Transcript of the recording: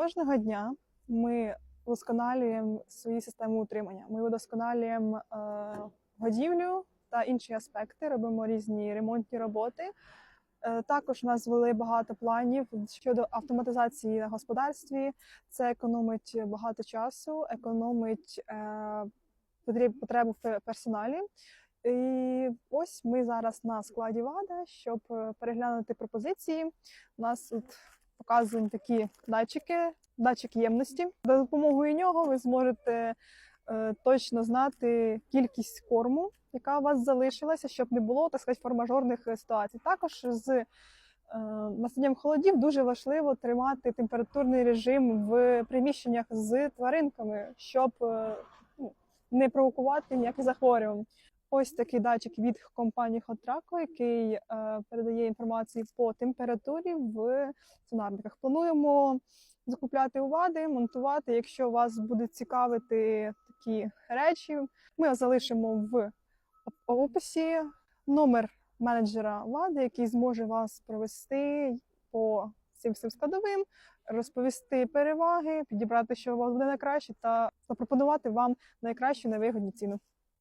Кожного дня ми удосконалюємо свої системи утримання. Ми удосконалюємо е, годівлю та інші аспекти, робимо різні ремонтні роботи. Е, Також у нас ввели багато планів щодо автоматизації на господарстві. Це економить багато часу, економить е, потребу в персоналі. І ось ми зараз на складі ВАДА, щоб переглянути пропозиції. У нас тут показані такі датчики, датчик ємності. За допомогою нього ви зможете е, точно знати кількість корму, яка у вас залишилася, щоб не було так сказати, формажорних е, ситуацій. Також з е, настанням холодів дуже важливо тримати температурний режим в приміщеннях з тваринками, щоб не провокувати ніякі захворювання. Ось такий датчик від компанії Hotraco, який е, передає інформацію по температурі в сонарниках. Плануємо закупляти увади, монтувати. Якщо вас будуть цікавити такі речі, ми залишимо в описі номер менеджера ВАДи, який зможе вас провести по цим всім складовим, розповісти переваги, підібрати, що вам буде найкраще, та запропонувати вам найкращу невигодну ціну.